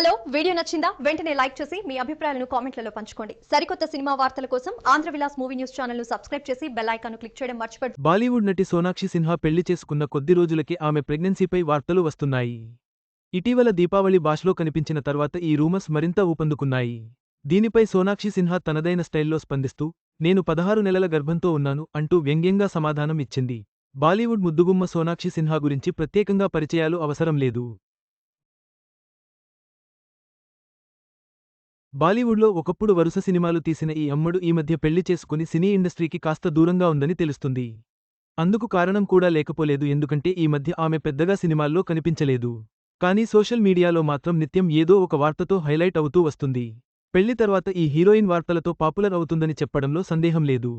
Hello video నచ్చిందా? వెంటనే like చేసి మీ అభిప్రాయాలను కామెంట్లలో పంచుకోండి. సరికొత్త సినిమా వార్తల కోసం ఆంధ్ర విలాస్ మూవీ న్యూస్ ఛానల్ను సబ్స్క్రైబ్ చేసి బెల్ ఐకాన్ క్లిక్ చేయడం మర్చిపోద్దు బాలీవుడ్ నటి సోనాక్షి సిన్హా పెళ్ళి చేసుకున్న కొద్ది రోజులకే ఆమె ప్రెగ్నెన్సీపై వార్తలు వస్తున్నాయి. ఇటీవల దీపావళి భాషలో కనిపించిన తర్వాత ఈ రూమర్స్ మరింత ఊపందుకున్నాయి. దీనిపై సోనాక్షి సిన్హా తనదైన స్టైల్లో స్పందిస్తూ నేను పదహారు నెలల గర్భంతో ఉన్నాను అంటూ వ్యంగ్యంగా సమాధానం ఇచ్చింది. బాలీవుడ్ ముద్దుగుమ్మ సోనాక్షి సిన్హా గురించి ప్రత్యేకంగా పరిచయాలు అవసరం లేదు. బాలీవుడ్లో ఒకప్పుడు వరుస సినిమాలు తీసిన ఈ అమ్మడు ఈ మధ్య పెళ్ళి చేసుకుని సినీ ఇండస్ట్రీకి కాస్త దూరంగా ఉందని తెలుస్తుంది. అందుకు కారణం కూడా లేకపోలేదు ఎందుకంటే ఈ మధ్య ఆమె పెద్దగా సినిమాల్లో కనిపించలేదు. కానీ సోషల్ మీడియాలో మాత్రం నిత్యం ఏదో ఒక వార్తతో హైలైట్ అవుతూ వస్తుంది. పెళ్ళి తర్వాత ఈ హీరోయిన్ వార్తలతో పాపులర్ అవుతుందని చెప్పడంలో సందేహం లేదు.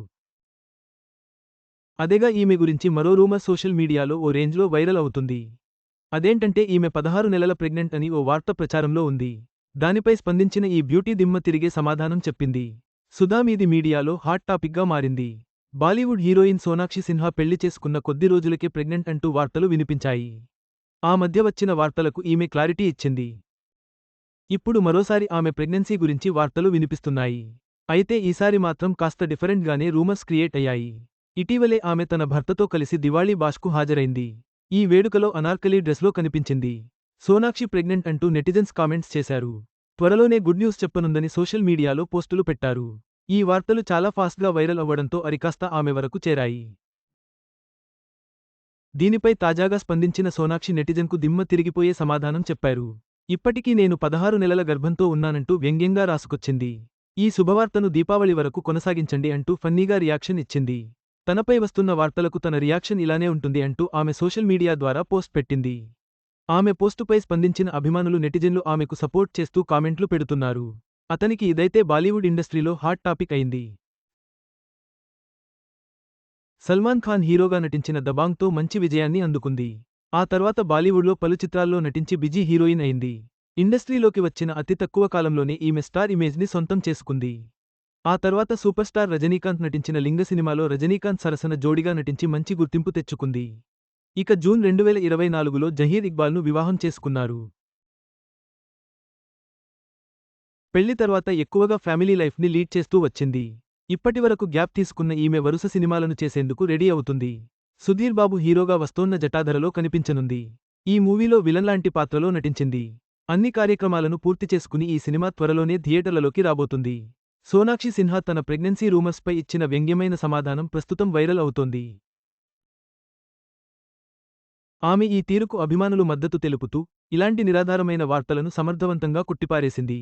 అదేగా ఈమె గురించి మరో రూమర్ సోషల్ మీడియాలో ఓ రేంజ్లో వైరల్ అవుతుంది. అదేంటంటే ఈమె పదహారు నెలల ప్రెగ్నెంట్ అని ఓ వార్త ప్రచారంలో ఉంది. దానిపై స్పందించిన ఈ బ్యూటీ దిమ్మ తిరిగే సమాధానం చెప్పింది. సుధా మీది మీడియాలో హాట్ టాపిక్గా మారింది. బాలీవుడ్ హీరోయిన్ సోనాక్షి సిన్హా పెళ్ళి చేసుకున్న కొద్ది రోజులకే ప్రెగ్నెంట్ అంటూ వార్తలు వినిపించాయి. ఆ మధ్య వచ్చిన వార్తలకు ఈమె క్లారిటీ ఇచ్చింది. ఇప్పుడు మరోసారి ఆమె ప్రెగ్నెన్సీ గురించి వార్తలు వినిపిస్తున్నాయి. అయితే ఈసారి మాత్రం కాస్త డిఫరెంట్గానే రూమర్స్ క్రియేట్ అయ్యాయి. ఇటీవలే ఆమె తన భర్తతో కలిసి దివాళీ బాష్కు హాజరైంది. ఈ వేడుకలో అనార్కలీ డ్రెస్లో కనిపించింది. సోనాక్షి ప్రెగ్నెంట్ అంటూ నెటిజన్స్ కామెంట్స్ చేశారు. త్వరలోనే గుడ్ న్యూస్ చెప్పనుందని సోషల్ మీడియాలో పోస్టులు పెట్టారు. ఈ వార్తలు చాలా ఫాస్ట్గా వైరల్ అవ్వడంతో అరికాస్త ఆమె వరకు చేరాయి. దీనిపై తాజాగా స్పందించిన సోనాక్షి నెటిజన్కు దిమ్మ తిరిగిపోయే సమాధానం చెప్పారు. ఇప్పటికీ నేను పదహారు నెలల గర్భంతో ఉన్నానంటూ వ్యంగ్యంగా రాసుకొచ్చింది. ఈ శుభవార్తను దీపావళి వరకు కొనసాగించండి అంటూ ఫన్నీగా రియాక్షన్ ఇచ్చింది. తనపై వస్తున్న వార్తలకు తన రియాక్షన్ ఇలానే ఉంటుంది అంటూ ఆమె సోషల్ మీడియా ద్వారా పోస్ట్ పెట్టింది. ఆమె పోస్టుపై స్పందించిన అభిమానులు నెటిజన్లు ఆమెకు సపోర్ట్ చేస్తూ కామెంట్లు పెడుతున్నారు. అతనికి ఇదైతే బాలీవుడ్ ఇండస్ట్రీలో హాట్ టాపిక్ అయింది. సల్మాన్ ఖాన్ హీరోగా నటించిన దబాంగ్తో మంచి విజయాన్ని అందుకుంది. ఆ తర్వాత బాలీవుడ్లో పలు చిత్రాల్లో నటించి బిజీ హీరోయిన్ అయింది. ఇండస్ట్రీలోకి వచ్చిన అతి తక్కువ కాలంలోనే ఈమె స్టార్ ఇమేజ్ని సొంతం చేసుకుంది. ఆ తర్వాత సూపర్ స్టార్ రజనీకాంత్ నటించిన లింగ సినిమాలో రజనీకాంత్ సరసన జోడిగా నటించి మంచి గుర్తింపు తెచ్చుకుంది. ఇక జూన్ రెండు వేల ఇరవై నాలుగులో జహీర్ ఇక్బాల్ను వివాహం చేసుకున్నారు. పెళ్ళి తర్వాత ఎక్కువగా ఫ్యామిలీ లైఫ్ని లీడ్ చేస్తూ వచ్చింది. ఇప్పటివరకు గ్యాప్ తీసుకున్న ఈమె వరుస సినిమాలను చేసేందుకు రెడీ అవుతుంది. సుధీర్ బాబు హీరోగా వస్తోన్న జటాధరలో కనిపించనుంది. ఈ మూవీలో విలన్ లాంటి పాత్రలో నటించింది. అన్ని కార్యక్రమాలను పూర్తి చేసుకుని ఈ సినిమా త్వరలోనే థియేటర్లలోకి రాబోతుంది. సోనాక్షి సిన్హా తన ప్రెగ్నెన్సీ రూమర్స్పై ఇచ్చిన వ్యంగ్యమైన సమాధానం ప్రస్తుతం వైరల్ అవుతోంది. ఆమె ఈ తీరుకు అభిమానులు మద్దతు తెలుపుతూ ఇలాంటి నిరాధారమైన వార్తలను సమర్థవంతంగా కుట్టిపారేసింది.